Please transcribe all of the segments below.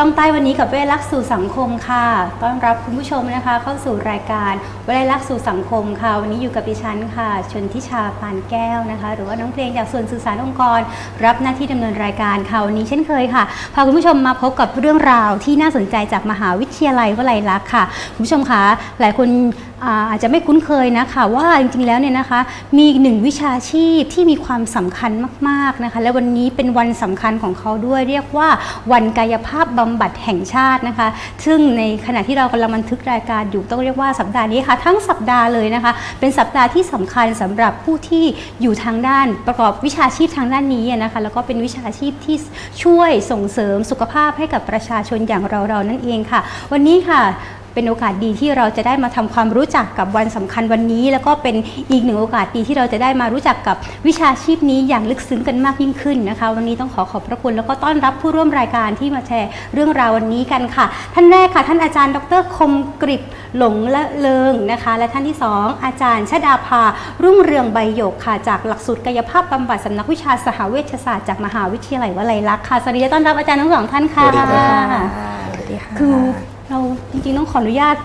ลองใต้วันนี้กับเวลักสู่สังคมค่ะ ต้อนรับคุณผู้ชมนะคะ เข้าสู่รายการเวลักสู่สังคมค่ะ วันนี้อยู่กับดิฉันค่ะ ชนทิชาปานแก้วนะคะ หรือว่าน้องเพลงจากส่วนสื่อสารองค์กร รับหน้าที่ดำเนินรายการค่ะวันนี้เช่นเคยค่ะ พาคุณผู้ชมมาพบกับเรื่องราวที่น่าสนใจจากมหาวิทยาลัยวลัยลักษณ์ค่ะ คุณผู้ชมคะหลายคน อาจจะไม่คุ้นเคยนะคะว่าจริงๆแล้วเนี่ยนะคะมีหนึ่งวิชาชีพที่มีความสำคัญมากๆนะคะและวันนี้เป็นวันสำคัญของเขาด้วยเรียกว่าวันกายภาพบำบัดแห่งชาตินะคะ ซึ่งในขณะที่เรากำลังบันทึกรายการอยู่ต้องเรียกว่าสัปดาห์นี้ค่ะทั้งสัปดาห์เลยนะคะ เป็นสัปดาห์ที่สำคัญสำหรับผู้ที่อยู่ทางด้านประกอบวิชาชีพทางด้านนี้นะคะแล้วก็เป็นวิชาชีพที่ช่วยส่งเสริมสุขภาพให้กับประชาชนอย่างเราๆนั่นเองค่ะ วันนี้ค่ะ เป็นโอกาสดีที่เราจะได้มาทำความรู้จักกับวันสำคัญวันนี้ แล้วก็เป็นอีกหนึ่งโอกาสดีที่เราจะได้มารู้จักกับวิชาชีพนี้อย่างลึกซึ้งกันมากยิ่งขึ้นนะคะ วันนี้ต้องขอขอบพระคุณแล้วก็ต้อนรับผู้ร่วมรายการที่มาแชร์เรื่องราววันนี้กันค่ะ ท่านแรกค่ะ ท่านอาจารย์ ดรคมกริบหลงละเลิงนะคะ และท่านที่สองอาจารย์ชดาภารุ่งเรืองใบหยกค่ะ จากหลักสูตรกายภาพบำบัดสำนักวิชาสหเวชศาสตร์จากมหาวิทยาลัยวลัยลักษณ์ค่ะสวัสดีและต้อนรับอาจารย์ทั้งสองท่านค่ะ สวัสดีครับสวัสดีค่ะคือ เราจริงๆต้องขออนุญาต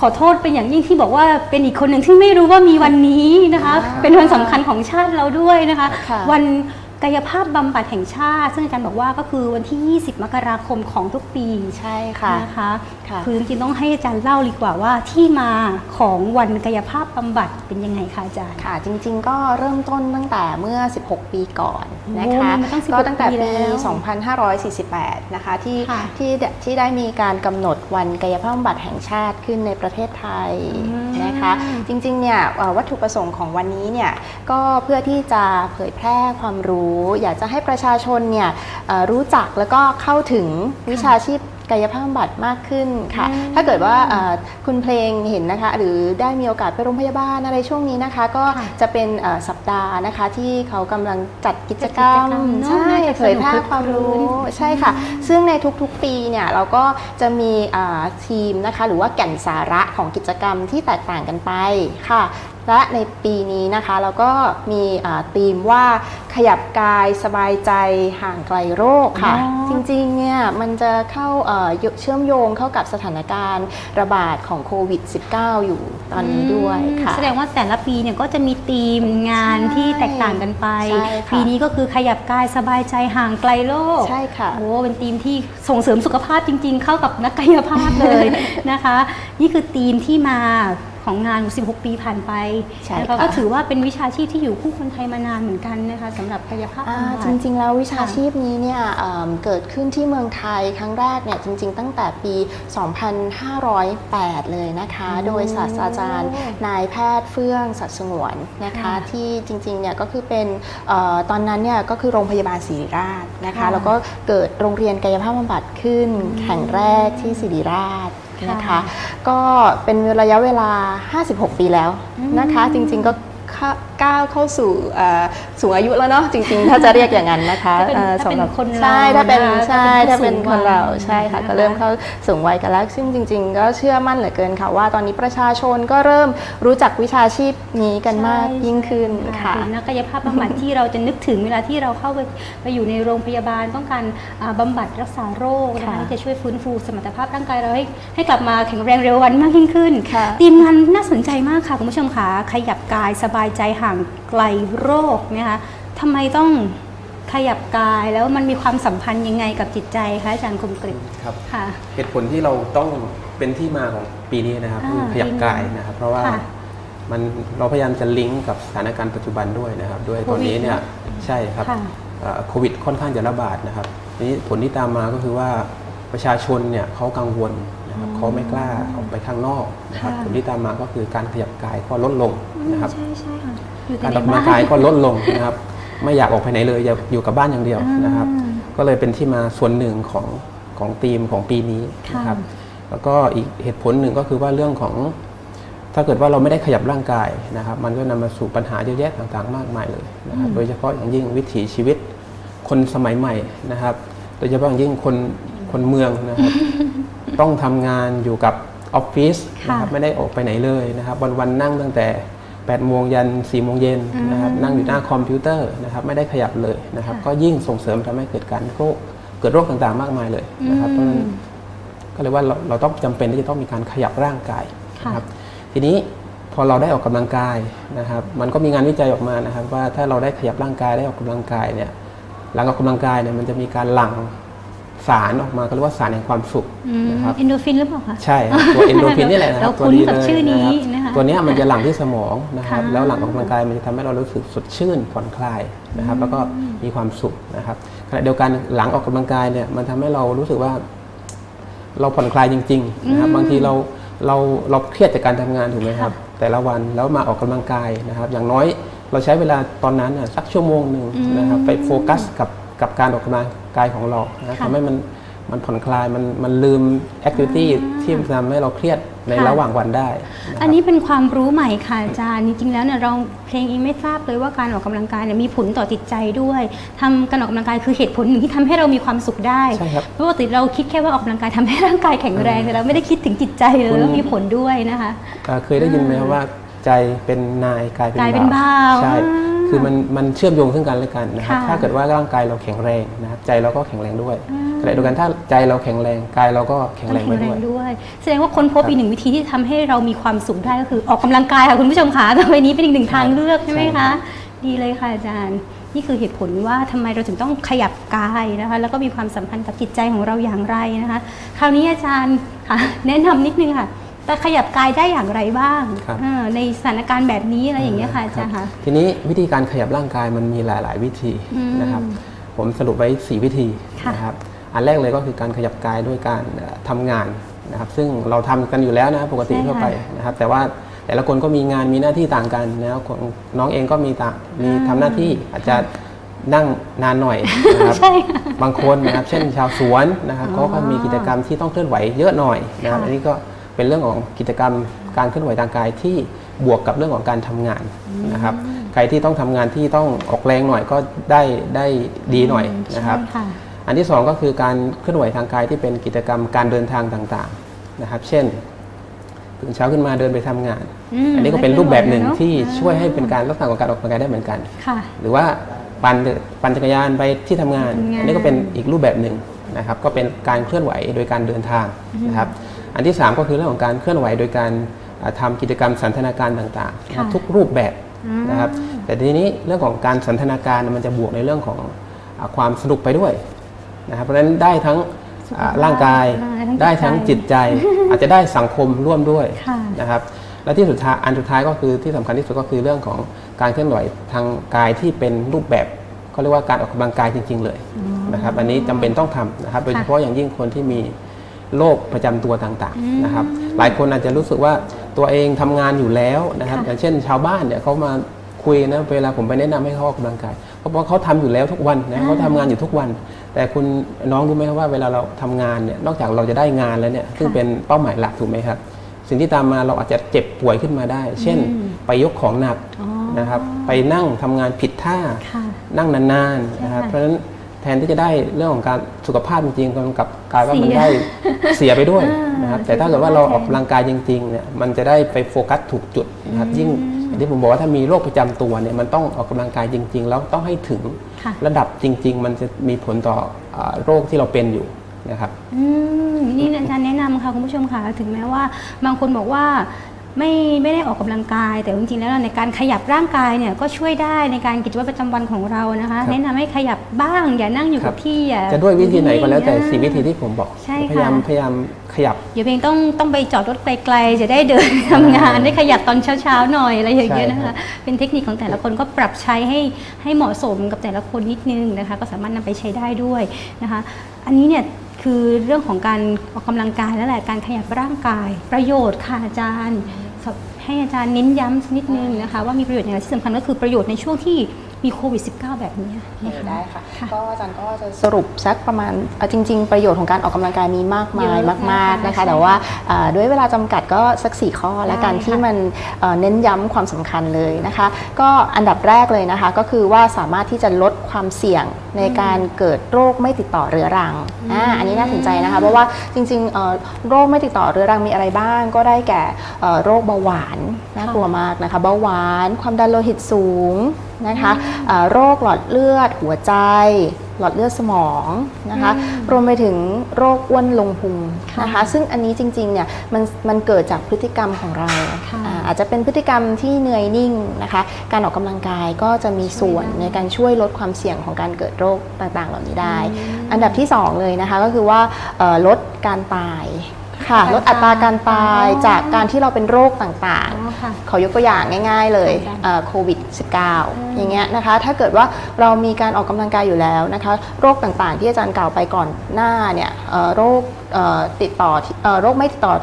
ขอโทษเป็นอย่างยิ่งที่บอกว่าเป็นอีกคนหนึ่งที่ไม่รู้ว่ามีวันนี้นะคะอ่าเป็นวันสำคัญของชาติเราด้วยนะคะ ค่ะ วัน กายภาพบำบัดแห่งชาติ ซึ่งอาจารย์บอกว่าก็คือวันที่ 20 มกราคมของทุกปีใช่ค่ะนะคะค่ะคือจริงๆต้องให้อาจารย์เล่าดีกว่าว่าที่มาของวันกายภาพบำบัดเป็นยังไงคะอาจารย์ค่ะ จริง ๆ ก็เริ่มต้นตั้งแต่เมื่อ 16 ปีก่อนนะคะโอ้มันตั้ง16ก็ตั้งแต่ปีปีแล้ว2548 นะคะที่ค่ะที่ที่ได้มีการกำหนดวันกายภาพบำบัดแห่งชาติขึ้นในประเทศไทยอืมนะคะจริงๆเนี่ยเอ่อวัตถุประสงค์ของวันนี้เนี่ยก็เพื่อที่จะเผยแพร่ความรู้อยากจะให้ประชาชนเนี่ยเอ่อรู้จักแล้วก็เข้าถึงวิชาชีพกายภาพบำบัดมากขึ้นค่ะอืมถ้าเกิดว่าเอ่อคุณเพลงเห็นนะคะ หรือได้มีโอกาสไปโรงพยาบาลอะไรช่วงนี้นะคะ ก็ค่ะจะเป็นเอ่อสัปดาห์นะคะ ที่เขากำลังจัดกิจกรรมจัดกิจกรรมเนอะใช่น่าจะเผยแพร่ความรู้สนุกคลึกคลื้นใช่ค่ะ ซึ่งในทุกๆปีเนี่ยเราก็จะมีอ่าทีมนะคะ หรือว่าแก่นสาระของกิจกรรมที่แตกต่างกันไปค่ะ และในปีนี้นะคะเราก็มีอ่าธีมว่าขยับกายสบายใจห่างไกลโรคค่ะอ๋อจริงๆเนี่ยมันจะเข้าเอ่อเชื่อมโยงเข้ากับสถานการณ์ระบาดของโควิด -19 อยู่ตอนนี้ด้วยค่ะ แสดงว่าแต่ละปีเนี่ยก็จะมีธีมงานใช่ที่แตกต่างกันไปใช่ค่ะปีนี้ก็คือขยับกายสบายใจห่างไกลโรคใช่ค่ะโอ้เป็นธีมที่ส่งเสริมสุขภาพจริง ๆ เข้ากับนักกายภาพเลยนะคะ นี่คือธีมที่มา ของงาน 16 ปีผ่านไปใช่นะคะค่ะก็ถือว่าเป็นวิชาชีพที่อยู่คู่คนไทยมานานเหมือนกันนะคะสำหรับกายภาพอ่าบำบัดจริง ๆ แล้ววิชาค่ะชีพนี้เนี่ยเอิ่มเกิดขึ้นที่เมืองไทยครั้งแรกเนี่ยจริง ๆ ตั้งแต่ปี 2508 เลยนะคะโอ้โดยศาสตราจารย์นายแพทย์เฟื่องสัตว์สงวนนะคะค่ะที่จริงๆเนี่ยก็คือเป็นเออตอนนั้นเนี่ยก็คือโรงพยาบาลศิริราชนะคะค่ะแล้วก็เกิดโรงเรียนกายภาพบำบัดขึ้นแห่งแรกที่ศิริราช นะคะค่ะก็เป็นระยะเวลา 56 ปีแล้วนะคะอืมจริงๆก็เข้า ก้าวเข้าสู่เอ่อสูงอายุแล้วเนาะจริง ๆ ถ้าจะเรียกอย่างนั้นนะคะถ้าเป็นอ่อถ้าเป็นสำหรับคนเราใช่ถ้าเป็นนะคะใช่ถ้าถ้าเป็เป็นนผู้คนเราสูงวัยใช่ค่ะนะคะก็เริ่มเข้าสูงวัยกันแล้วซึ่งจริง ๆ ก็เชื่อมั่นเหลือเกินค่ะว่าตอนนี้ประชาชนก็เริ่มรู้จักวิชาชีพนี้กันมากยิ่งขึ้นค่ะเป็นนักกายภาพบำบัดที่เราจะนึกถึงเวลาที่เราเข้าไปไปอยู่ในโรงพยาบาลต้องการอ่าบำบัดรักษาโรคนะคะค่ะที่จะช่วยฟื้นฟูสมรรถภาพร่างกายเราให้ให้กลับมาแข็งแรงเร็ววันมากยิ่งขึ้นค่ะทีมงานน่าสนใจมากค่ะคุณผู้ชมค่ะขยับกายสบายใจห่างไกลโรคนะคะทำไมต้องขยับกายแล้วมันมีความสัมพันธ์ยังไงกับจิตใจคะอาจารย์คมกริบครับค่ะ เหตุผลที่เราต้องเป็นที่มาของปีนี้นะครับอ่าคือขยับกายนะครับ เพราะว่าค่ะมันเราพยายามจะลิงก์กับสถานการณ์ปัจจุบันด้วยนะครับ ด้วยตอนนี้เนี่ยใช่ครับค่ะ เอ่อโควิดค่อนข้างจะระบาดนะครับทีนี้ผลที่ตามมาก็คือว่าประชาชนเนี่ยเขากังวล นะครับเขาไม่กล้าออกไปข้างนอกนะครับค่ะผลที่ตามมาก็คือการขยับกายก็ลดลงนะครับใช่ใช่ค่ะอยู่แต่การในออกกำบ้าลังกายนก็ลดลงนะครับ ไม่อยากออกไปไหนเลยอยากอยู่กับบ้านอย่างเดียวนะครับอ่าก็เลยเป็นที่มาส่วนหนึ่งของของธีมของปีนี้นะครับค่ะแล้วก็อีกเหตุผลหนึ่งก็คือว่าเรื่องของถ้าเกิดว่าเราไม่ได้ขยับร่างกายนะครับ มันก็นำมาสู่ปัญหาเยอะแยะต่างๆ มากมายเลยนะครับโดยเฉพาะอย่างยิ่งวิถีชีวิตคนสมัยใหม่นะครับ โดยเฉพาะอย่างยิ่งคนคนเมืองนะครับ ต้องทำงานอยู่กับออฟฟิศนะครับค่ะไม่ได้ออกไปไหนเลยนะครับ วันๆนั่งตั้งแต่8โมงยัน4โมงเย็นนะครับอืมนั่งอยู่หน้าคอมพิวเตอร์นะครับไม่ได้ขยับเลยนะครับค่ะก็ยิ่งส่งเสริมทำให้เกิดการโรคเกิดโรคต่างๆ มากมายเลยนะครับเพราะฉะนั้นอืมก็เลยว่าเราเราต้องจำเป็นที่จะต้องมีการขยับร่างกายค่ะนะครับ ทีนี้พอเราได้ออกกำลังกายนะครับ มันก็มีงานวิจัยออกมานะครับ ว่าถ้าเราได้ขยับร่างกายได้ออกกำลังกายเนี่ยหลังออกกำลังกายเนี่ยมันจะมีการหลั่ง สารออกมาก็เรียกว่าสารแห่งความสุขอืมนะครับเอนโดรฟินหรือเปล่าคะใช่ครับตัวเอนโดรฟินนี่แหละนะครับเราตัวคุ้นนี้กับเลยชื่อนี้นะนะคะตัวเนี้ยมันจะหลั่งที่สมองนะครับค่ะแล้วหลังออกกำลังกายมันจะทำให้เรารู้สึกสดชื่นผ่อนคลายนะครับ แล้วก็มีความสุขนะครับขณะเดียวกันหลังออกกำลังกายเนี่ยมันทำให้เรารู้สึกว่า เราผ่อนคลายจริง ๆ นะครับ บางทีเราเราเราเครียดจากการทำงานถูกไหมครับ แต่ละวันแล้วมาออกกำลังกายนะครับ อย่างน้อยเราใช้เวลาตอนนั้นน่ะสักชั่วโมงหนึ่งนะครับไปโฟกัสกับกับการออกกำลัง กายของเรานะค่ะทำให้มันมันผ่อนคลายมันมันลืมแอคทิวิตี้ที่ทำให้เราเครียดในค่ะระหว่างวันได้ะครับอันนี้เป็นความรู้ใหม่ค่ะอาจารย์จริงๆแล้วเนี่ยเราเพลงเองไม่ทราบเลยว่าการออกกำลังกายเนี่ยมีผลต่อจิตใจด้วยทำการออกกำลังกายคือเหตุผลหนึ่งที่ทำให้เรามีความสุขได้ใช่ครับปกติเราคิดแค่ว่าออกกำลังกายทำให้ร่างกายแข็งแรงแต่เราไม่ได้คิดถึงจิตใจเลยคุณว่ามีผลด้วยนะคะเอ่อเคยได้ยินไหมครับว่าใจเป็นนายกายเป็นกายเป็นบ่าวบ่าวใช่อ่า คือมันมันเชื่อมโยงซึ่งกันและกันนะครับ ค่ะถ้าเกิดว่าร่างกายเราแข็งแรงนะครับใจเราก็แข็งแรงด้วยอ่าขณะเดียวกันถ้าใจเราแข็งแรงกายเราก็แข็งต้องแรงแข็ไปงแรด้วงยด้วย แสดงว่าค้นพบอีกหนึ่งวิธีที่ทำให้เรามีความสุขได้ก็คือออกกำลังกายค่ะคุณผู้ชมค่ะต่อไปนี้เป็นอีกหนึ่งทางเลือกใช่ไหมใช่ครัคะ บ ดีเลยค่ะอาจารย์ นี่คือเหตุผลว่าทำไมเราถึงต้องขยับกายนะคะ แล้วก็มีความสัมพันธ์กับจิตใจของเราอย่างไรนะคะ คราวนี้อาจารย์ค่ะ แนะนำนิดนึงค่ะ แต่ขยับกายได้อย่างไรบ้างครับเออในสถานการณ์แบบนี้อะไรอย่างเงี้ยค่ะอาจารย์คะทีนี้วิธีการขยับร่างกายมันมีหลาย ๆ วิธีอืมนะครับ ผมสรุปไว้ 4 วิธีค่ะนะครับอันแรกเลยก็คือการขยับกายด้วยการเอ่อทำงานนะครับ ซึ่งเราทำกันอยู่แล้วนะปกติใช่ค่ะทั่วไปนะครับ แต่ว่าแต่ละคนก็มีงานมีหน้าที่ต่างกันนะครับของน้องเองก็มีต่างมีทำหน้าที่อาจจะนั่งนานหน่อยนะครับใช่ค่ะบางคนนะครับ เช่นชาวสวนนะครับอ๋อเขาก็มีกิจกรรมที่ต้องเคลื่อนไหวเยอะหน่อยนะครับค่ะอันนี้ก็ เป็นเรื่องของกิจกรรมการเคลื่อนไหวทางกายที่บวกกับเรื่องของการทำงานนะครับ ใครที่ต้องทำงานที่ต้องออกแรงหน่อยก็ได้ได้ดีหน่อยนะครับใช่ค่ะอันที่สองก็คือการเคลื่อนไหวทางกายที่เป็นกิจกรรมการเดินทางต่างๆนะครับ เช่นตื่นเช้าขึ้นมาเดินไปทำงานอืมอันนี้ก็เป็นรูปแบบหนึ่งได้เคลื่อนไหวที่เนอะช่วยให้เป็นการลักษณะของการออกกำลังกายได้เหมือนกันค่ะหรือว่าปั่นปั่นจักรยานไปที่ทำงานทำงาน อันนี้ก็เป็นอีกรูปแบบหนึ่งนะครับ ก็เป็นการเคลื่อนไหวโดยการเดินทางนะครับ อันที่ 3 ก็คือเรื่องของการเคลื่อนไหวโดยการอ่าทำกิจกรรมสันทนาการต่างๆนะครับค่ะทุกรูปแบบอืมนะครับแต่ทีนี้เรื่องของการสันทนาการมันจะบวกในเรื่องของอาความสนุกไปด้วยนะครับเพราะฉะนั้นได้ทั้งอ่าร่างกายได้ได้ทั้ทั้งงจิจิตตใจ ใจ อาจจะได้สังคมร่วมด้วยค่ะ นะครับและที่สุดท้ายอันสุดท้ายก็คือที่สำคัญที่สุดก็คือเรื่องของการเคลื่อนไหวทางกายที่เป็นรูปแบบเขาเรียกว่าการออกกำลังกายจริง ๆ เลยนะครับอันนี้จำเป็นต้องทำนะครับโดยเฉพาะอย่างยิ่งคนที่มี โรคประจำตัวต่างๆนะครับหลายคนอาจจะรู้สึกว่าตัวเองทำงานอยู่แล้วนะครับค่ะอย่างเช่น ชาวบ้านเนี่ยเขามาคุยนะเวลาผมไปแนะนำให้เขาออกกำลังกายเพราะว่าเขาทำอยู่แล้วทุกวันนะเขาทำงานอยู่ทุกวัน แต่คุณน้องรู้ไหมครับว่าเวลาเราทำงานเนี่ยนอกจากเราจะได้งานแล้วเนี่ยซึ่งเป็นเป้าหมายหลักถูกไหมครับ สิ่งที่ตามมาเราอาจจะเจ็บป่วยขึ้นมาได้ เช่น ไปยกของหนักอ๋อนะครับ ไปนั่งทำงานผิดท่าค่ะนั่งนานๆนะครับใช่ค่ะเพราะฉะนั้น แทนที่จะได้เรื่องของการสุขภาพจริงๆมันกลับกลายว่ามันเสียได้เสียไปด้วยอ่านนะครับเสียแต่ถ้าเกิดว่าเราสุขภาพออกกำลังกายจริงๆเนี่ยมันจะได้ไปโฟกัสถูกจุดนะครับยิ่งอย่างที่ผมบอกว่าถ้ามีโรคประจำตัวเนี่ยมันต้องออกกำลังกายจริง ๆ แล้วต้องให้ถึงค่ะระดับจริง ๆ มันจะมีผลต่ออาโรคที่เราเป็นอยู่นะครับอืมนี่อาจารย์แนะนำค่ะคุณผู้ชมค่ะถึงแม้ว่าบางคนบอกว่า ไม่ไม่ได้ออกกำลังกาย แต่จริงๆแล้วในการขยับร่างกายเนี่ยก็ช่วยได้ในการกิจวัตรประจำวันของเรานะคะครับแนะนำให้ขยับบ้างอย่านั่งอยู่ครักับบที่อย่าจะด้วยวิธีไหนก็แล้วแต่อ่าสี่วิธีที่ผมบอกใช่พยายามค่ะพยายามขยับอย่าเพียงต้องต้องไปจอดรถไกลๆจะได้เดินทำงานได้ขยับตอนเช้าๆหน่อยอะไรอย่างเงี้ยนะใช่ครัคะบเป็นเทคนิคของแต่ละคนก็ปรับใช้ให้ให้เหมาะสมกับแต่ละคนนิดนึงนะคะ ก็สามารถนำไปใช้ได้ด้วยนะคะ อันนี้เนี่ย คือเรื่องของการออกกำลังกายแล้วแหละการขยับร่างกาย ประโยชน์ค่ะอาจารย์ ให้อาจารย์เน้นย้ำสักนิดนึงนะคะ ว่ามีประโยชน์อย่างไรที่สำคัญก็คือประโยชน์ในช่วงที่ มีโควิด -19 แบบนี้นะคะได้ค่ะค่ะ ก็อาจารย์ก็จะสรุปสักประมาณเอาจริง ๆ ประโยชน์ของการออกกำลังกายมีมากมายเยอะมาก ๆนะคะนะคะใช่แต่ว่าอ่าด้วยเวลาจำกัดก็สัก 4 ข้อและกันได้ค่ะที่มันเอ่อเน้นย้ำความสำคัญเลยนะคะ ก็อันดับแรกเลยนะคะ ก็คือว่าสามารถที่จะลดความเสี่ยงในการเกิดโรคไม่ติดต่อเรื้อรังอ่าอันนี้น่าสนใจนะคะ เพราะว่าจริงๆเอ่อโรคไม่ติดต่อเรื้อรังมีอะไรบ้าง ก็ได้แก่เอ่อโรคเบาหวานน่ากลัวมากนะคะเบาหวาน ความดันโลหิตสูง นะคะเอ่อโรคหลอดเลือดหัวใจ หลอดเลือดสมองนะคะ รวมไปถึงโรคอ้วนลงพุงนะคะ ซึ่งอันนี้จริงๆเนี่ยมันมันเกิดจากพฤติกรรมของเราค่ะอ่าอาจจะเป็นพฤติกรรมที่เหนื่อยนิ่งนะคะ การออกกำลังกายก็จะมีส่วนในการช่วยลดความเสี่ยงของการเกิดโรคต่างๆ เหล่านี้ได้ อันดับที่ 2 เลยนะคะก็คือว่าเอ่อลดการตาย ค่ะลดอัตราการตายอ๋อจากการที่เราเป็นโรคต่างอ๋อค่ะๆ ขอยกตัวอย่างง่าย ๆ เลยค่ะเอ่อโควิด -19 อย่างเงี้ยนะคะ ถ้าเกิดว่าเรามีการออกกำลังกายอยู่แล้วนะคะ โรคต่างๆ ที่อาจารย์กล่าวไปก่อนหน้าเนี่ยเอ่อโรคเอ่อติดต่อที่เอ่อโรคไม่ติดต่อ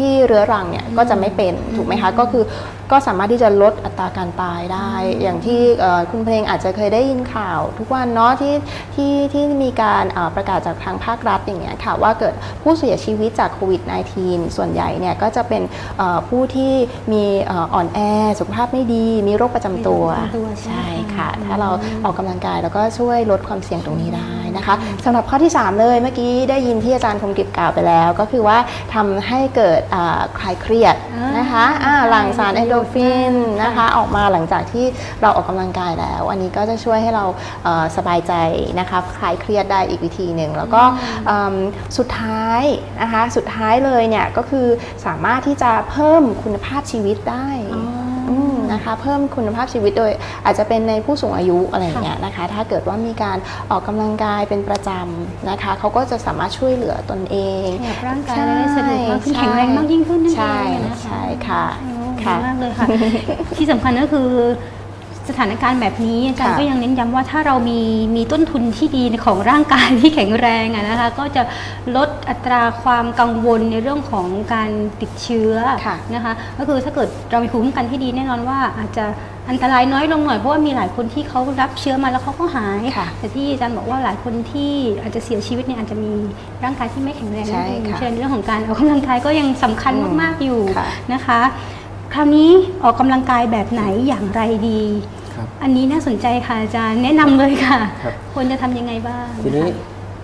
ที่เรื้อรังเนี่ยก็จะไม่เป็นถูกไหมคะก็คือก็สามารถที่จะลดอัตราการตายได้ อย่างที่เอ่อคุณเพลงอาจจะเคยได้ยินข่าว ทุกวันเนาะที่ที่ที่มีการเอ่อประกาศจากทางภาครัฐอย่างเงี้ยค่ะว่าเกิดผู้เสียชีวิตจากโควิด -19 ส่วนใหญ่เนี่ยก็จะเป็นเอ่อผู้ที่มีเอ่ออ่อนแอสุขภาพไม่ดี มีโรคประจำตัวมีโรคประจำตัวใช่ใช่ไหมค่ะคะถ้าเราออกกำลังกายแล้วก็ช่วยลดความเสี่ยงตรงนี้ได้ นะคะสำหรับข้อที่ 3 เลยเมื่อกี้ได้ยินที่อาจารย์คมกิจกล่าวไปแล้ว ก็คือว่าทำให้เกิดอ่าคลายเครียดอ่านนะคะอ่าใช่หลั่งสารเอนโดรฟินค่ะนะคะออกมาหลังจากที่เราออกกำลังกายแล้ว อันนี้ก็จะช่วยให้เราเอ่อสบายใจนะคะคลายเครียดได้อีกวิธีหนึ่งแล้วก็เอิ่มสุดท้ายนะคะสุดท้ายเลยเนี่ยก็คือสามารถที่จะเพิ่มคุณภาพชีวิตได้อ๋ออืม นะคะ เพิ่มคุณภาพชีวิตโดยอาจจะเป็นในผู้สูงอายุอะไรอย่างเงี้ยนะคะ ถ้าเกิดว่ามีการออกกำลังกายเป็นประจำนะคะเขาก็จะสามารถช่วยเหลือตนเองขยับร่างกายได้สะดวกมากขึ้นใช่แข็งแรงมากยิ่งขึ้นนั่นเองใช่นะคะใช่ค่ะโอ้ค่ะดีมากเลยค่ะ ที่สำคัญก็คือ สถานการณ์แบบนี้อาจารย์ค่ะก็ยังเน้นย้ำว่าถ้าเรามีมีต้นทุนที่ดีของร่างกายที่แข็งแรงอะนะคะก็จะลดอัตราความกังวลในเรื่องของการติดเชื้อค่ะนะคะก็คือถ้าเกิดเรามีภูมิคุ้มกันที่ดีแน่นอนว่าอาจจะอันตรายน้อยลงหน่อยเพราะว่ามีหลายคนที่เขารับเชื้อมาแล้วเขาก็หายค่ะแต่ที่อาจารย์บอกว่าหลายคนที่อาจจะเสียชีวิตเนี่ยอาจจะมีร่างกายที่ไม่แข็งแรงนั่นเองใช่ค่ะฉะนั้นเรื่องของการออกกำลังกายก็ยังสำคัญมากๆอยู่ค่ะนะคะ คราวนี้ออกกำลังกายแบบไหนอย่างไรดี ครับ อันนี้น่าสนใจค่ะอาจารย์แนะนำเลยค่ะครับ ควรจะทำยังไงบ้าง ทีนี้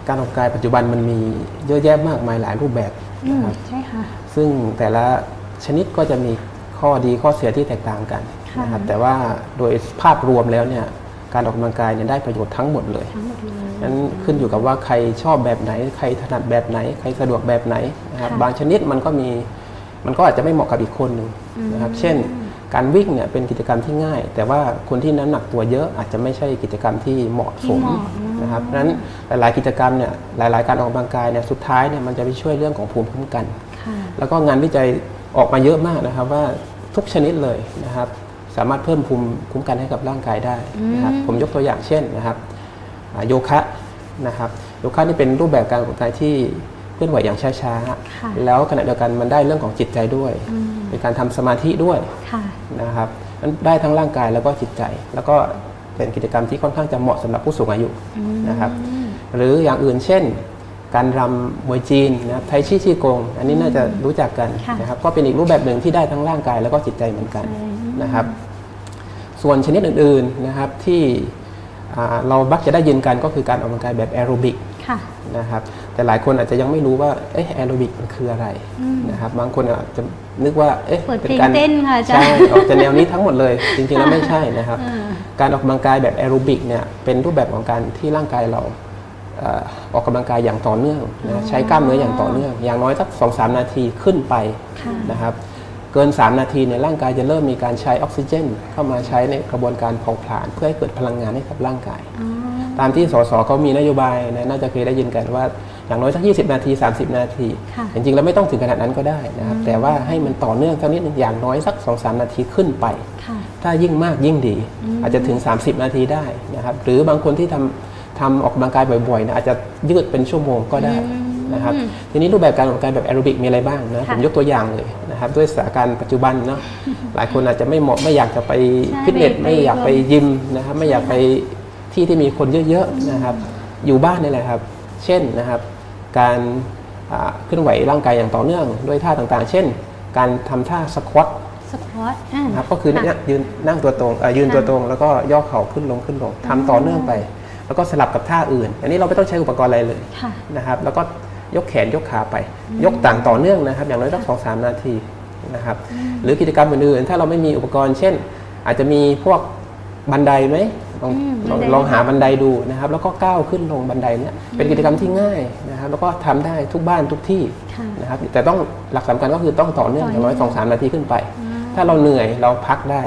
การออกกำลังกายปัจจุบันมันมีเยอะแยะมากมายหลายรูปแบบอืมนะครับใช่ค่ะ ซึ่งแต่ละชนิดก็จะมีข้อดีข้อเสียที่แตกต่างกันค่ะ นะครับแต่ว่าโดยภาพรวมแล้วเนี่ยการออกกำลังกายเนี่ยได้ประโยชน์ทั้งหมดเลยทั้งหมดเลย นั้นขึ้นอยู่กับว่าใครชอบแบบไหน ใครถนัดแบบไหน ใครสะดวกแบบไหนนะครับค่ะ บางชนิดมันก็มีมันก็อาจจะไม่เหมาะกับอีกคนหนึ่งนะครับเช่น การวิ่งเนี่ยเป็นกิจกรรมที่ง่าย แต่ว่าคนที่น้ำหนักตัวเยอะอาจจะไม่ใช่กิจกรรมที่เหมาะสมที่เหมาะนะครับเพราะฉะนั้นหลาย ๆ กิจกรรมเนี่ยหลาย ๆ การออกกำลังกายเนี่ยสุดท้ายเนี่ยมันจะไปช่วยเรื่องของภูมิคุ้มกันค่ะแล้วก็งานวิจัยออกมาเยอะมากนะครับว่าทุกชนิดเลยนะครับ สามารถเพิ่มภูมิคุ้มกันให้กับร่างกายได้นะครับอืมผมยกตัวอย่างเช่นนะครับอ่าโยคะนะครับโยคะนี่เป็นรูปแบบการออกกำลังกายที่เคลื่อนไหวอย่างช้าค่ะๆแล้วขณะเดียวกันมันได้เรื่องของจิตใจด้วยอื มเป็นการทำสมาธิด้วยค่ะ นะครับนั้นได้ทั้งร่างกายแล้วก็จิตใจ แล้วก็เป็นกิจกรรมที่ค่อนข้างจะเหมาะสำหรับผู้สูงอายุนะครับ หรืออย่างอื่นเช่น การรำมวยจีนนะครับไทชีชีกง อันนี้น่าจะรู้จักกันค่ะ นะครับ ก็เป็นอีกรูปแบบหนึ่งที่ได้ทั้งร่างกายแล้วก็จิตใจเหมือนกันใช่นะครับ ส่วนชนิดอื่นๆนะครับที่อ่าเราบักจะได้ยินกันก็คือการออกกำลังกายแบบแอโรบิก ค่ะ นะครับ แต่หลายคนอาจจะยังไม่รู้ว่าเอ๊ะแอโรบิกมันคืออะไรนะครับ บางคนอาจจะนึกว่าเอ๊ะเปิดเพลงการเต้นค่ะอาจารย์ใช่ออกจากแนวนี้ทั้งหมดเลย จริงๆแล้วไม่ใช่นะครับอ่าการออกกำลังกายแบบแอโรบิกเนี่ยเป็นรูปแบบของการที่ร่างกายเราเอ่อออกกำลังกายอย่างต่อเนื่องนะใช้กล้ามเนื้ออย่างต่อเนื่อง อย่างน้อยสักสองสามนาทีขึ้นไปค่ะ นะครับ เกิน 3 นาทีเนี่ยร่างกายจะเริ่มมีการใช้ออกซิเจน เข้ามาใช้ในกระบวนการเผาผลาญเพื่อให้เกิดพลังงานให้กับร่างกาย อ๋อ ตามที่สสเขามีนโยบายนะน่าจะเคยได้ยินกันว่าอย่างน้อยสัก 20 นาที 30 นาทีค่ะจริงๆแล้วไม่ต้องถึงขนาดนั้นก็ได้นะครับ แต่ว่าให้มันต่อเนื่องสักนิดหนึงอย่างน้อยสัก 2-3 นาทีขึ้นไปค่ะถ้ายิ่งมากยิ่งดี อาจจะถึง 30 นาทีได้นะครับ หรือบางคนที่ทำทำออกกำลังกายบ่อยๆนะอาจจะยืดเป็นชั่วโมงก็ได้นะครับทีนี้รูปแบบการออกกำลังกายแบบแอโรบิกมีอะไรบ้างนะค่ะผมยกตัวอย่างเลยนะครับด้วยสถานการณ์ปัจจุบันเนาะหลายคนอาจจะไม่เหมาะไม่อยากจะไปใช่ฟิตเนสไปไม่อยากไปยิมนะครับไม่อยากไป ที่ที่มีคนเยอะๆนะครับ อยู่บ้านนี่แหละครับ เช่นนะครับ การอ่าเคลื่อนไหวร่างกายอย่างต่อเนื่องด้วยท่าต่างๆ เช่น การทำท่าสควอตสควอตอ่านะครับก็คือเนี่ยะยืนนั่งตัวตรงเอ่อยืนค่ะตัวตรง แล้วก็ย่อเข่าขึ้นลงขึ้นลงทำต่อเนื่องไป แล้วก็สลับกับท่าอื่น อันนี้เราไม่ต้องใช้อุปกรณ์อะไรเลยค่ะนะครับ แล้วก็ยกแขนยกขาไป ยกต่างต่อเนื่องนะครับ อย่างน้อยสักสองสามนาทีนะครับ หรือกิจกรรมอื่นๆถ้าเราไม่มีอุปกรณ์ เช่น อาจจะมีพวกบันไดไหม ลองอืมลองบันไดลองหาบันไดดูนะครับ แล้วก็ก้าวขึ้นลงบันไดเนี่ยเป็นกิจกรรมที่ง่ายนะครับ แล้วก็ทำได้ทุกบ้านทุกที่ค่ะนะครับ แต่ต้องหลักสำคัญก็คือต้องต่อเนื่องต่ออเนื่องย่างน้อยสองสามนาทีขึ้นไปอ่าถ้าเราเหนื่อยเราพักได้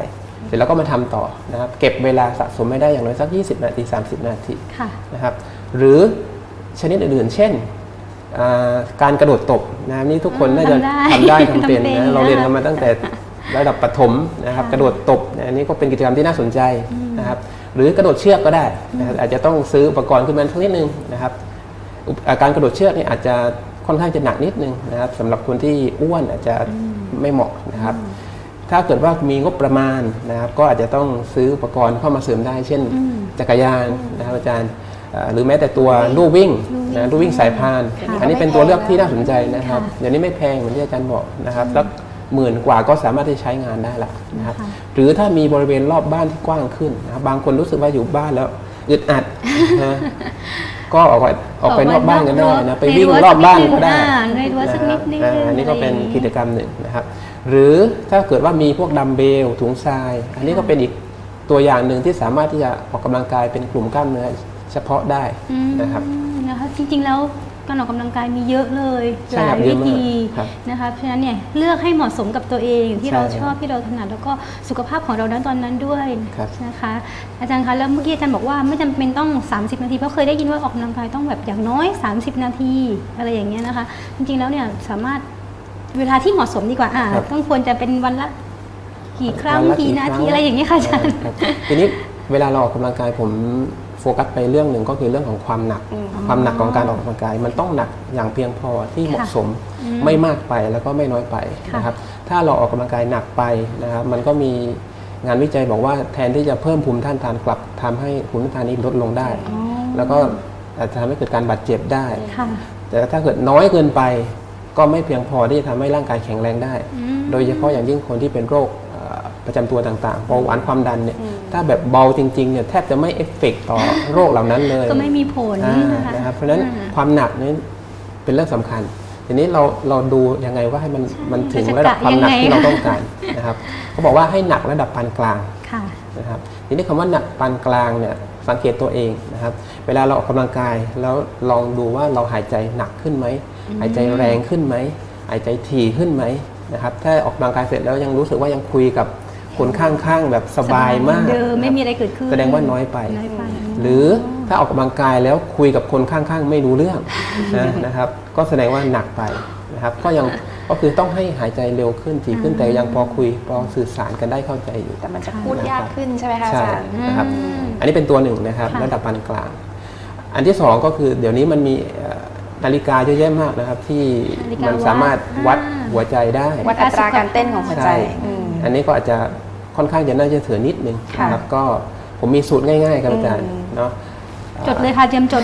เสร็จแล้วก็มาทำต่อนะครับ เก็บเวลาสะสมไม่ได้อย่างน้อยสัก 20 นาที 30 นาที ค่ะ นะครับหรือชนิดอื่นๆ เช่นอ่าการกระโดดตบนะครับนี่ทุกคนน่าจะทำได้ทำได้ทำเป็นทำเป็นนะเราเรียนนะคะกันมาตั้งแต่ระดับประถมนะครับค่ะกระโดดตบนะอันนี้ก็เป็นกิจกรรมที่น่าสนใจนะครับ หรือกระโดดเชือกก็ได้นะครับอาจจะต้องซื้ออุปกรณ์ขึ้นมาสักนิดนึงนะครับอุปอ่าการกระโดดเชือกเนี่ยอาจจะค่อนข้างจะหนักนิดนึงนะครับสำหรับคนที่อ้วนอาจจะไม่เหมาะนะครับ ถ้าเกิดว่ามีงบประมาณนะครับ ก็อาจจะต้องซื้ออุปกรณ์เข้ามาเสริมได้ เช่นอืมจักรยานนะครับอาจารย์เอ่อหรือแม้แต่ตัวลู่วิ่งนะลู่วิ่งสายพานค่ะอันนี้เป็นตัวเลือกที่น่าสนใจนะครับค่ะเดี๋ยวนี้ไม่แพงเหมือนที่อาจารย์บอกนะครับสัก หมื่นกว่าก็สามารถที่ใช้งานได้ละนะครับค่ะหรือถ้ามีบริเวณรอบบ้านที่กว้างขึ้นนะครับบางคนรู้สึกว่าอยู่บ้านแล้วอึดอัดนะก็ออกไปออกไปนอกบ้านกันได้นะไปวิ่งรอบบ้านก็ได้อ่าในรั้วสักนิดนึงนะครับอ่าอันนี้ก็เป็นอะไรอย่างงี้กิจกรรมหนึ่งนะครับ หรือถ้าเกิดว่ามีพวกดัมเบลถุงทราย อันนี้ก็เป็นอีกตัวอย่างหนึ่งที่สามารถที่จะออกกำลังกายเป็นกลุ่มกล้ามเนื้อเฉพาะได้อืมนะครับนะคะจริงๆแล้ว การออกกำลังกายมีเยอะเลยใช่หลาครัยบเยวิอะมากธีครับนะคะเพราะฉะนั้นเนี่ยเลือกให้เหมาะสมกับตัวเองที่ใช่เราครับชอบที่เราถนัดแล้วก็สุขภาพของเรานั้นตอนนั้นด้วยครับ นะคะ อาจารย์คะแล้วเมื่อกี้อาจารย์บอกว่าไม่จำเป็นต้อง 30 นาทีเพราะเคยได้ยินว่าออกกำลังกายต้องแบบอย่างน้อย 30 นาที อะไรอย่างเงี้ยนะคะ จริงๆแล้วเนี่ยสามารถเวลาที่เหมาะสมดีกว่าอ่าครับ ต้องควรจะเป็นวันละกี่ครั้งวันละกี่นาทีคงอะไรอย่างเงี้ยค่ะอาจารย์ ครับทีนี้เวลาเราออกกำลังกายผม โฟกัสไปเรื่องหนึ่งก็คือเรื่องของความหนักอืมความหนักของการออกกำลังกาย มันต้องหนักอย่างเพียงพอที่เหมาะสมอืมไม่มากไปแล้วก็ไม่น้อยไปค่ะนะครับถ้าเราออกกำลังกายหนักไปนะครับมันก็มีงานวิจัยบอกว่าแทนที่จะเพิ่มภูมิต้านทานกลับทำให้ภูมิต้านทานนี้ลดลงได้อ๋อแล้วก็อาจจะทำให้เกิดการบาดเจ็บได้ค่ะแต่ถ้าเกิดน้อยเกินไป ก็ไม่เพียงพอที่จะทำให้ร่างกายแข็งแรงได้อืมโดยเฉพาะอย่างยิ่งคนที่เป็นโรคเอ่อ ประจำตัวต่างๆเบาหวานความดันเนี่ยอืมถ้าแบบเบาจริงๆเนี่ยแทบจะไม่เอฟเฟกต์ต่อโรคเหล่านั้นเลยก็ไม่มีผลอ่านะคะนะครับเพราะฉะนั้นอ่าความหนักนี่เป็นเรื่องสำคัญทีนี้เราเราดูยังไงว่าให้มันใช่มันถึงจะระดับกะความหนักยังไงที่เราต้องการนะครับเขาบอกว่าให้หนักระดับปานกลางค่ะนะครับทีนี้คำว่าหนักปานกลางเนี่ยสังเกตตัวเองนะครับ เวลาเราออกกำลังกายแล้วลองดูว่าเราหายใจหนักขึ้นไหมหายใจแรงขึ้นไหมหายใจถี่ขึ้นไหมนะครับถ้าออกกำลังกายเสร็จแล้วยังรู้สึกว่ายังคุยกับ คนข้างๆแบบสบายมากเดิมไม่นะครับมีอะไรเกิดขึ้นแสดงว่าน้อยไปน้อยไป หรือถ้าออกกำลังกายแล้วคุยกับคนข้างๆ ไม่รู้เรื่องนะนะครับ ก็แสดงว่าหนักไปนะครับ ก็ยังก็คือต้องให้หายใจเร็วขึ้นถี่ขึ้นแต่ยังพอคุยพอสื่อสารกันได้เข้าใจอยู่ แต่มันจะพูดยากขึ้นใช่ไหมคะอาใช่จารย์นะครับอืมอันนี้เป็นตัวหนึ่งนะครับค่ะระดับปานกลาง อันที่สองก็คือเดี๋ยวนี้มันมีเอ่อนาฬิกาเยอะแยะมากนะครับที่นาฬิกามันสามารถวัดอ่าหัวใจได้ วัดอัตราการเต้นของหัวใจใช่อืมอันนี้ก็อาจจะ ค่อนข้างจะน่าจะถือนิดนึงค่ะนะครับก็ผมมีสูตรง่ายๆครับอาจารย์อืมเนาะจดเลยค่ะเตรียมจด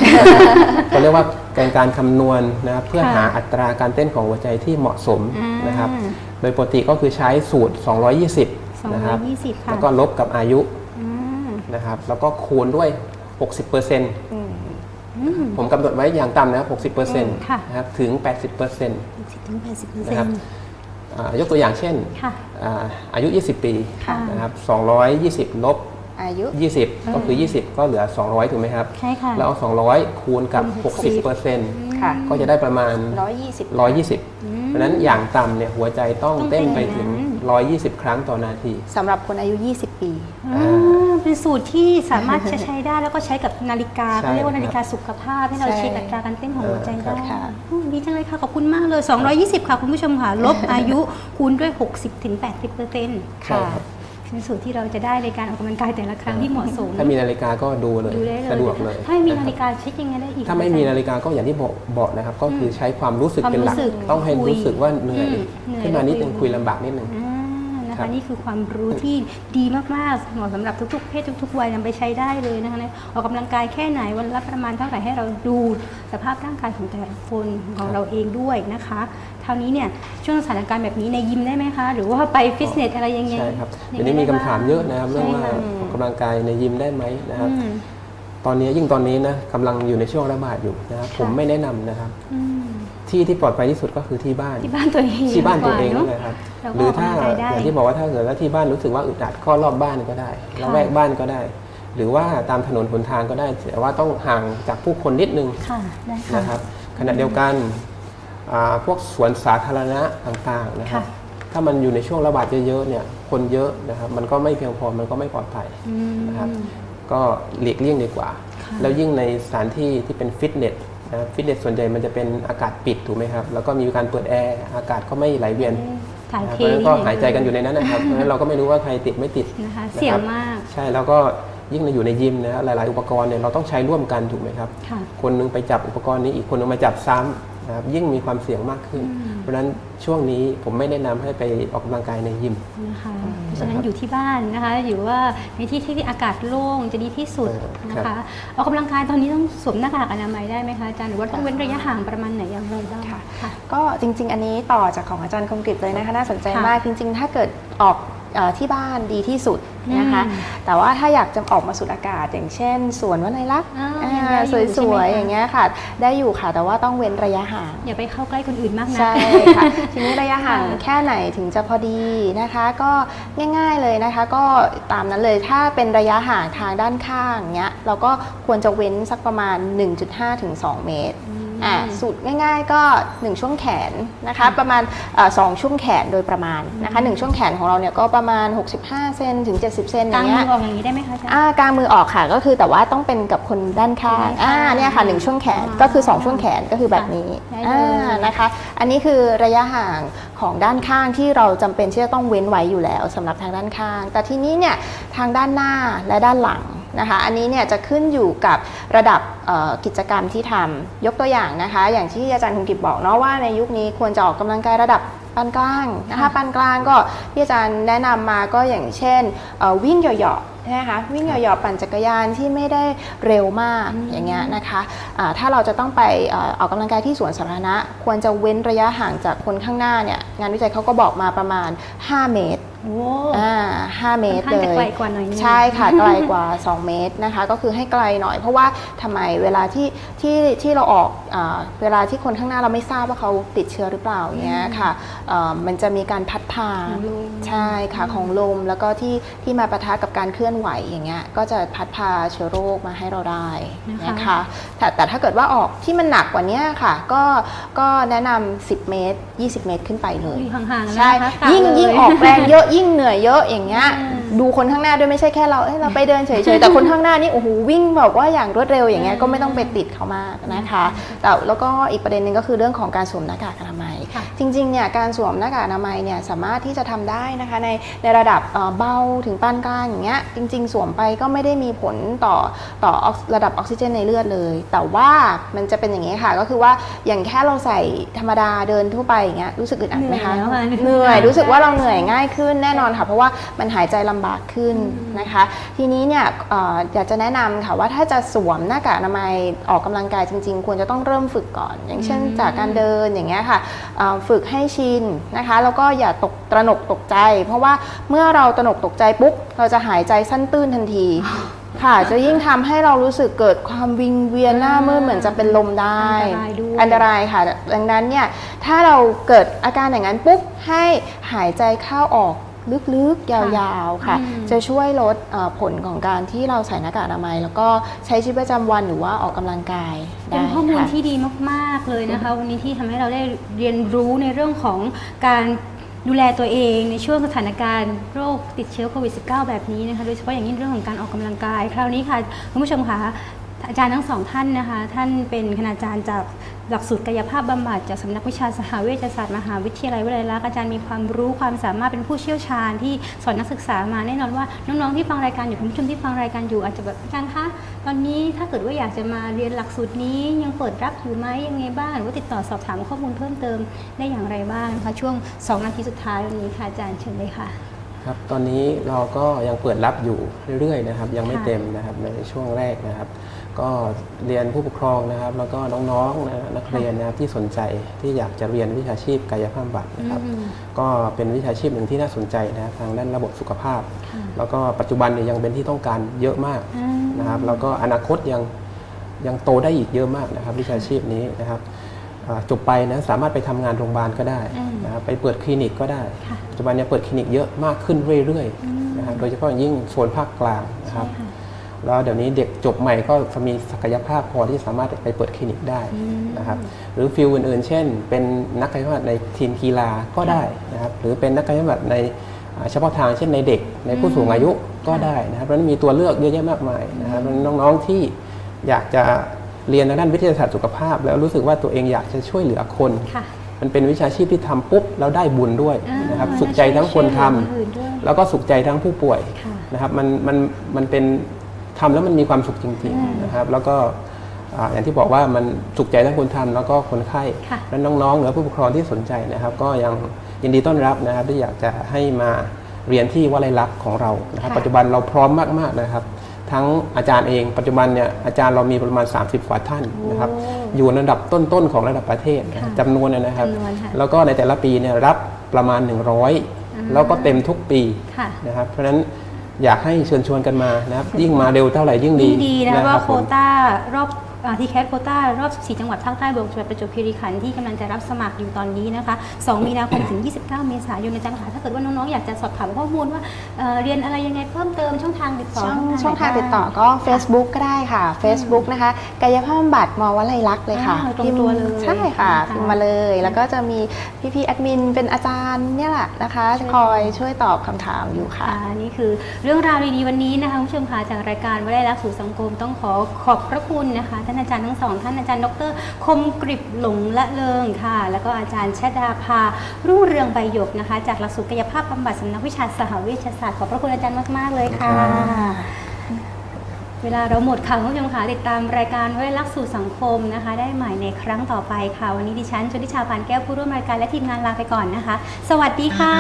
เขาเรียกว่าการการคำนวณนะครับเพื่อค่ะหาอัตราการเต้นของหัวใจที่เหมาะสมอ่านนะครับ โดยปกติก็คือใช้สูตร 220นะครับ220ค่ะแล้วก็ลบกับอายุอืมนะครับแล้วก็คูณด้วย 60%อืมอืมผมกำหนดไว้อย่างต่ำนะครับ60%ค่ะนะครับถึง 80% 60ถึง80เปอร์เซ็นะนครับต์อ่า ยกตัวอย่างเช่นค่ะอ่าอายุ 20 ปีค่ะนะครับ220 ลบ อายุ 20 ก็คือ 20 ก็เหลือ 200 ถูกไหมครับ ใช่ค่ะ แล้วเอา 200 คูณกับ 60%ค่ะก็จะได้ประมาณ 120 120เพราะฉะนั้นอย่างต่ำเนี่ยหัวใจต้องต้องเต้นเป็นไปอย่างถึงนั้น 120 ครั้งต่อนาที สำหรับคนอายุ 20 ปีอ่าเป็นสูตรที่สามารถจะใช้ได้แล้วก็ใช้กับนาฬิกาใช่เขาเรียกว่านาฬิกาสุขภาพให้เราใช่เช็คอัตราการเต้นของหัวใจครัได้บค่ะอืมดีจังเลยค่ะ ขอบคุณมากเลย 220 ค่ะ คุณผู้ชมค่ะ ลบอายุคูณด้วย 60ถึง80เปอร์เซ็นต์ใช่ครับ เป็นสูตรที่เราจะได้ในการออกกำลังกายแต่ละครั้งที่เหมาะสมถ้ามีนาฬิกาก็ดูเลยดูได้เลยสะดวกเลยถ้าไม่มีะครับนาฬิกาเช็คยังไงได้อีก ถ้าไม่มีนาฬิกาก็อย่างที่บอกบอกนะครับ ก็คือใช้ความรู้สึกความเป็นหลักรู้สึกต้องให้คุยรู้สึกว่าเหนื่อยอืมเหนื่อยขึ้นมานิดนึงแล้วคุยคุยลำบากนิดนึงอ่า นะครัคะบ นี่คือความรู้ที่ดีมากๆเหมาะสำหรับทุกๆเพศทุก ๆ วัยนำไปใช้ได้เลยนะคะเนี่ยออกกำลังกายแค่ไหนวันละประมาณเท่าไหร่ให้เราดูสภาพร่างกายของแต่ละคนของเราเองด้วยนะคะเท่านี้เนี่ยช่วงสถานการณ์แบบนี้ในยิมได้ไหมคะ หรือว่าไปฟิตเนสอะไรยังไงใช่ครับยัเดี๋ยวงไงนี้มีได้คำบ้งถามเยอะนะครับเรื่องว่าใช่ค่ะออกกำลังกายในยิมได้ไหมนะครับ อืม ตอนนี้ยิ่งตอนนี้นะกำลังอยู่ในช่วงระบาดอยู่นะครับค่ะผมไม่แนะนำนะครับ อืม ที่ที่ปลอดภัยที่สุดก็คือที่บ้าน ที่บ้านตัวเองที่บ้านตัวเองดีกนั่ว่านแหละครับแล้วก็หรือถ้าออกกำลังกายได้ อย่างที่บอกว่าถ้าเกิดว่าที่บ้านรู้สึกว่าอึดอัดก็รอบบ้านก็ได้ค่ะเราแวกบ้านก็ได้ หรือว่าตามถนนหนทางก็ได้ แต่ว่าต้องห่างจากผู้คนนิดนึง ค่ะได้ค่ะ นะครับขณะเดียวกันอ่าพวกสวนสาธารณะต่างๆนะครับ ค่ะ ถ้ามันอยู่ในช่วงระบาดเยอะๆเนี่ยคนเยอะนะครับมันก็ไม่เพียงพอมันก็ไม่ปลอดภัยอืม นะครับก็หลีกเลี่ยงดีกว่า ค่ะ แล้วยิ่งในสถานที่ที่เป็นฟิตเนส นะครับฟิตเนสส่วนใหญ่มันจะเป็นอากาศปิดถูกไหมครับแล้วก็มีการเปิดแอร์อากาศก็ไม่ไหลเวียนถ่ายนะเทเพราะฉะนั้นก็หายใจกันอยู่ในนั้นนะครับเพราะฉะนั้นเราก็ไม่รู้ว่าใครติดไม่ติดนะคะนะครับเสี่ยงมาก ใช่แล้วก็ยิ่งในอยู่ในยิมนะหลาย ๆ อุปกรณ์เนี่ยเราต้องใช้ร่วมกันถูกไหมครับค่ะคนหนึงไปจับอุปกรณ์นี้อีกคนหนึงมาจับซ้ำนะครับยิ่งมีความเสี่ยงมากขึ้น เพราะฉะนั้นช่วงนี้ผมไม่แนะนำให้ไปออกกำลังกายในยิมนะคะเพราะฉะนั้นอยู่ที่บ้านนะคะอยู่ว่าในที่ที่อากาศโล่งจะดีที่สุดเออนะครัคะบออกกำลังกายตอนนี้ต้องสวมหน้ากากอนามัยได้ไหมคะอาจารย์หรือว่าต้องเว้นระยะห่างประมาณไหนอย่างไรบ้างค่ะค่ะก็จริง ๆ อันนี้ต่อจากของอาจารย์คมกริบเลยนะคะน่าสนใจค่ะมากจริง ๆ ถ้าเกิดออกเอ่อ ที่บ้านดีที่สุดนะคะอืมแต่ว่าถ้าอยากจะออกมาสูดอากาศ อย่างเช่นสวนวลัยลักษณ์อ่าอ่ายังได้อยู่สวยใช่ไหมคะๆอย่างเงี้ยค่ะ ได้อยู่ค่ะ แต่ว่าต้องเว้นระยะห่าง อย่าไปเข้าใกล้คนอื่นมากนะ ใช่ค่ะ ทีนี้ระยะห่างค่ะแค่ไหนถึงจะพอดีนะคะ ก็ง่ายๆเลยนะคะ ก็ตามนั้นเลยถ้าเป็นระยะห่างทางด้านข้างเนี้ยเราก็ควรจะเว้นสักประมาณ 1.5ถึง2เมตร อ่าสูตรง่าย ๆ ก็ 1 ช่วงแขนนะคะประมาณเอ่อสองช่วงแขนโดยประมาณนะคะหนึ่งช่วงแขนของเราเนี่ยก็ประมาณ 65 เซนถึง 70 เซนอกลาย่างงมืเงี้อยออกอย่างนี้ได้ไหมคะอาจารย์อ่ากางมือออกค่ะก็คือแต่ว่าต้องเป็นกับคนด้านข้างด้านข้างอ่าเนี่ยค่ะหนึ่งช่วงแขนอ๋อก็คือ 2 ช่วงแขนก็คือแบบนี้ได้เลยอ่านะคะอันนี้คือระยะห่างของด้านข้างที่เราจำเป็นที่จะต้องเว้นไว้อยู่แล้วสำหรับทางด้านข้าง แต่ทีนี้เนี่ยทางด้านหน้าและด้านหลัง นะคะอันนี้เนี่ยจะขึ้นอยู่กับระดับเอ่อกิจกรรมที่ทำยกตัวอย่างนะคะ อย่างที่อาจารย์คุณกิบบอกเนาะว่าในยุคนี้ควรจะออกกำลังกายระดับปานกลางนะคะค่ะปานกลางก็ที่อาจารย์แนะนำมาก็อย่างเช่นเอ่อวิ่งเหยาะๆใช่ไหมคะวิ่งเหยาะๆปั่นจักรยานที่ไม่ได้เร็วมากอืมอย่างเงี้ยนะคะอ่าถ้าเราจะต้องไปเอ่อออกกำลังกายที่สวนสาธารณะ ควรจะเว้นระยะห่างจากคนข้างหน้าเนี่ยงานวิจัยเขาก็บอกมาประมาณ 5 เมตรโอ้อ่า 5 เมตรค่อนเลข้างจะยไกลกว่าหน่อยนึงใช่ค่ะไกลกว่า 2 เมตรนะคะ ก็คือให้ไกลหน่อย เพราะว่าทำไมเวลาที่ที่ที่เราออกอาเวลาที่คนข้างหน้าเราไม่ทราบว่าเขาติดเชื้อหรือเปล่าอย่างเงี้ยค่ะเอ่อมันจะมีการพัดพาของลมใช่ค่ะของลมแล้วก็ที่ที่มาปะทะกับการเคลื่อนไหวอย่างเงี้ยก็จะพัดพาเชื้อโรคมาให้เราได้นะคะนะคะแต่แต่ถ้าเกิดว่าออกที่มันหนักกว่านี้ค่ะก็ก็แนะนำ10 เมตร 20 เมตรขึ้นไปเลยอยู่ห่างๆนะใช่คะกะยิ่งเลยิ่งออกแรงเยอะยิ่งเหนื่อยเยอะอย่างเงี้ยอืม ดูคนข้างหน้าด้วยไม่ใช่แค่เราเอ้ยเราไปเดินเฉยๆ แต่คนข้างหน้านี่โอ้โหวิ่งแบบว่าอย่างรวดเร็วอย่างเงี้ยอืมก็ไม่ต้องไปติดเขามากนะคะ แต่แล้วก็อีกประเด็นหนึ่งก็คือเรื่องของการสวมหน้ากากอนามัยค่ะจริงๆเนี่ยการสวมหน้ากากอนามัยเนี่ยสามารถที่จะทำได้นะคะในในระดับเอ่อเบาถึงปานกลางอย่างเงี้ยจริง ๆ สวมไปก็ไม่ได้มีผลต่อต่อออกระดับออกซิเจนในเลือดเลย แต่ว่ามันจะเป็นอย่างนี้ค่ะก็คือว่าอย่างแค่เราใส่ธรรมดาเดินทั่วไปอย่างเงี้ยรู้สึกอึดอัดไหมคะเหนื่อยแล้วค่ะเหนื่อยรู้สึกว่าเราเหนื่อยง่ายขึ้นแน่นอนค่ะ เพราะว่ามันหายใจลำบากขึ้นนะคะ ทีนี้เนี่ยเอ่ออยากจะแนะนำค่ะว่าถ้าจะสวมหน้ากากอนามัยออกกำลังกายจริง ๆ ควรจะต้องเริ่มฝึกก่อน อย่างเช่นอืมจากการเดินอย่างเงี้ยค่ะเอ่อฝึกให้ชินนะคะแล้วก็อย่าตกตระหนกตกใจ เพราะว่าเมื่อเราตระหนกตกใจปุ๊บเราจะหายใจสั้นตื้นทันทีค่ะจะยิ่งทำให้เรารู้สึกเกิดความวิงเวียนหน้ามืดเหมือนจะเป็นลมได้อันตรายด้วยอันตรายค่ะ ดังนั้นเนี่ยถ้าเราเกิดอาการอย่างนั้นปุ๊บให้หายใจเข้าออก ลึกๆ ยาวๆ ค่ะอืมจะช่วยลดเอ่อผลของการที่เราใส่หน้ากากอนามัย แล้วก็ใช้ชีวิตประจำวันหรือว่าออกกำลังกายเป็ได้นข้อมูลค่ะที่ดีมากๆเลยนะคะ วันนี้ที่ทำให้เราได้เรียนรู้ในเรื่องของการดูแลตัวเองในช่วงสถานการณ์โรคติดเชื้อโควิด -19 แบบนี้นะคะ โดยเฉพาะอย่างยิ่งเรื่องของการออกกำลังกาย คราวนี้ค่ะ คุณผู้ชมคะ อาจารย์ทั้งสองท่านนะคะ ท่านเป็นคณาจารย์จากหลักสูตรกายภาพบำบัดจากสำนักวิชาสหเวชศาสตร์มหาวิทยาลัยวลัยลักษณ์อาจารย์มีความรู้ความสามารถเป็นผู้เชี่ยวชาญที่สอนนักศึกษามาแน่นอนว่าน้องๆที่ฟังรายการอยู่คุณผู้ชมที่ฟังรายการอยู่อาจจะแบบอาจารย์คะตอนนี้ถ้าเกิดว่าอยากจะมาเรียนหลักสูตรนี้ยังเปิดรับอยู่ไหมยังไงบ้างหรือว่าติดต่อสอบถามข้อมูลเพิ่มเติมได้อย่างไรบ้างนะคะช่วง 2 นาทีสุดท้ายวันนี้ค่ะอาจารย์เชิญเลยค่ะครับตอนนี้เราก็ยังเปิดรับอยู่เรื่อยๆนะครับยังไม่เต็มนะครับในช่วงแรกนะครับ ก็เรียนผู้ปกครองนะครับ แล้วก็น้องๆนะนักเรียนนะครับที่สนใจที่อยากจะเรียนวิชาชีพกายภาพบำบัดนะครับ อืม ก็เป็นวิชาชีพหนึ่งที่น่าสนใจนะครับทางด้านระบบสุขภาพค่ะแล้วก็ปัจจุบันเนี่ยยังเป็นที่ต้องการเยอะมากอืม นะครับ แล้วก็อนาคตยังยังโตได้อีกเยอะมากนะครับ วิชาชีพนี้นะครับอ่าจบไปนะสามารถไปทำงานโรงพยาบาลก็ได้อืมนะครับไปเปิดคลินิกก็ได้ค่ะปัจจุบันเนี่ยเปิดคลินิกเยอะมากขึ้นเรื่อยอืม ๆนะครับโดยเฉพาะอย่างยิ่งโซนภาคกลางนะครับ ใช่ค่ะ แล้วเดี๋ยวนี้เด็กจบใหม่ก็จะมีศักยภาพพอที่สามารถไปเปิดคลินิกได้นะครับหรือฟิลอื่นๆ เช่น เป็นนักกายภาพในทีมกีฬาก็ได้นะครับหรือเป็นนักกายภาพในอ่าเฉพาะทางเช่นในเด็กในผู้สูงอายุก็ได้นะครับเพราะฉะนั้นมีตัวเลือกเยอะแยะมากมายนะครับเพราะฉะนั้นน้องๆที่อยากจะเรียนทางด้านวิทยาศาสตร์สุขภาพ แล้วรู้สึกว่าตัวเองอยากจะช่วยเหลือคนค่ะมันเป็นวิชาชีพที่ทำปุ๊บแล้วได้บุญด้วยนะครับอ่าสุขใจทั้งคนทำช่วยเหลือคนอื่นด้วยแล้วก็สุขใจทั้งผู้ป่วยค่ะนะครับมันมันมันเป็น ทำแล้วมันมีความสุขจริงๆนะครับ แล้วก็อ่าอย่างที่บอกว่ามันสุขใจทั้งคนทำแล้วก็คนไข้ค่ะและน้องๆหรือผู้ปกครองที่สนใจนะครับ ก็ยังยินดีต้อนรับนะครับที่อยากจะให้มาเรียนที่วลัยลักษณ์ของเรานะครับค่ะปัจจุบันเราพร้อมมากๆนะครับ ทั้งอาจารย์เองปัจจุบันเนี่ยอาจารย์เรามีประมาณ 30กว่าท่านนะครับ อยู่ในระดับต้นๆของระดับประเทศนะครับค่ะจำนวนเนยนะครับจำนวนค่ะแล้วก็ในแต่ละปีเนี่ยรับประมาณ 100 แล้วก็เต็มทุกปีค่ะนะครับเพราะฉะนั้น อยากให้เชิญชวนกันมานะครับยิ่งมาเร็วเท่าไหร่ยิ่งดียิ่งดีนะคะคว่ารับโคผมต้ารอบ ทีแคสโควต้ารอบ 14 จังหวัดภาคใต้บวกจังหวัดประจวบคีรีขันธ์ที่กำลังจะรับสมัครอยู่ตอนนี้นะคะ 2 มีนาคมถึง 29 เมษายนอาจารย์ค่ะถ้าเกิดว่าน้อง ๆ อยากจะสอบถามข้อมูลว่าเอ่อเรียนอะไรยังไงเพิ่มเติมช่องทางติดต่อช่องไหนช่องทางบ้ติดต่อก็ Facebook ก็ได้ค่ะ Facebook นะคะกายภาพบำบัดมวลัยลักษณ์เลยค่ะอ่าตรงตัวเลยใช่ค่ะนะคะพิมพ์มาเลย แล้วก็จะมีพี่ๆแอดมินเป็นอาจารย์เนี่ยแหละนะคะ คอยช่วยตอบคำถามอยู่ค่ะค่ะนี่คือเรื่องราวดีๆวันนี้นะคะคุณผู้ชมค่ะจากรายการวิทยาลักษณ์สู่สังคมต้องขอขอบพระคุณนะคะท่านอาจารย์ทั้งสองท่านอาจารย์ดรคมกริบหลงละเลิงค่ะ แล้วก็อาจารย์ชดาภารุ่งเรืองใบหยกนะคะ จากหลักสูตรกายภาพบำบัดสำนักวิชาสหวิทยาศาสตร์ขอบพระคุณอาจารย์มาก ๆ เลยค่ะ เวลาเราหมดค่ะคุณผู้ชมค่ะติดตามรายการวิทยาลักษณ์สู่สังคมนะคะ ได้ใหม่ในครั้งต่อไปค่ะ วันนี้ดิฉันชนทิชาพานแก้วผู้ร่วมรายการและทีมงานลาไปก่อนนะคะ สวัสดีค่ะ